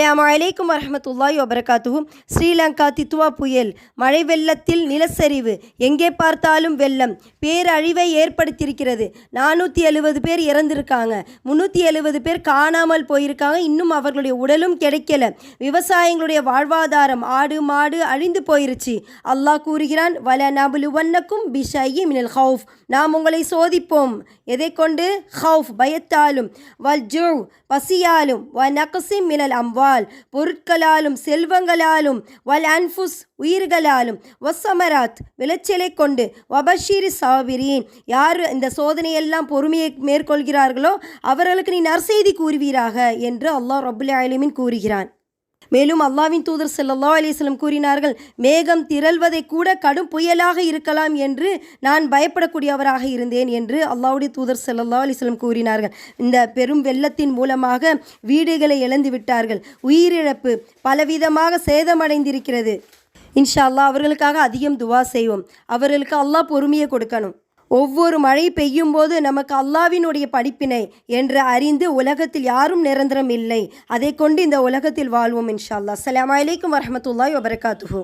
அஸ்லாம் அலைக்கும் வரமத்துல்லாய் வபரகாத்துவும் ஸ்ரீலங்கா தித்துவா புயல் மழை வெள்ளத்தில் நிலச்சரிவு எங்கே பார்த்தாலும் வெள்ளம் பேரழிவை ஏற்படுத்தியிருக்கிறது. நானூற்றி எழுபது பேர் இறந்திருக்காங்க முந்நூற்றி எழுபது பேர் காணாமல் போயிருக்காங்க இன்னும் அவர்களுடைய உடலும் கிடைக்கல. விவசாயிகளுடைய வாழ்வாதாரம் ஆடு மாடு அழிந்து போயிருச்சு. அல்லாஹ் கூறுகிறான் வல நபுலுவன்னக்கும் பிஷாயி மினல் ஹவுஃப். நாம் உங்களை சோதிப்போம். எதை கொண்டு? ஹவுஃப் பயத்தாலும். வல் ஜூ பசியாலும். வ நகசிம் மினல் அம்வால் பொருட்களாலும் செல்வங்களாலும் வல் அன்ஃபுஸ் உயிர்களாலும் வசமராத் விளைச்சலை கொண்டு வபஷீரி சாபிரீன் யார் இந்த சோதனையெல்லாம் பொறுமையை மேற்கொள்கிறார்களோ அவர்களுக்கு நீ நற்செய்தி கூறுவீராக என்று அல்லாஹ் ரபுல் ஆலிமின் கூறுகிறான். மேலும் அல்லாவின் தூதர் செல்லல்லா அலிஸ்லம் கூறினார்கள் மேகம் திரள்வதை கூட கடும் புயலாக இருக்கலாம் என்று நான் பயப்படக்கூடியவராக இருந்தேன் என்று அல்லாவுடைய தூதர் செல்லல்லா அலிஸ்லம் கூறினார்கள். இந்த பெரும் வெள்ளத்தின் மூலமாக வீடுகளை இழந்து விட்டார்கள். உயிரிழப்பு பலவிதமாக சேதமடைந்திருக்கிறது. இன்ஷா அல்லாஹ் அவர்களுக்காக அதிகம் துவா செய்வோம். அவர்களுக்கு அல்லாஹ் பொறுமையை கொடுக்கணும். ஒவ்வொரு மழை பெய்யும் போது நமக்கு அல்லாவினுடைய படிப்பினை என்று அறிந்து உலகத்தில் யாரும் நிரந்தரம் இல்லை. அதை கொண்டு இந்த உலகத்தில் வாழ்வோம் இன்ஷா அல்லாஹ். அஸ்ஸலாமு அலைக்கும் வரஹ்மத்துல்லாஹி வபரகாத்துஹு.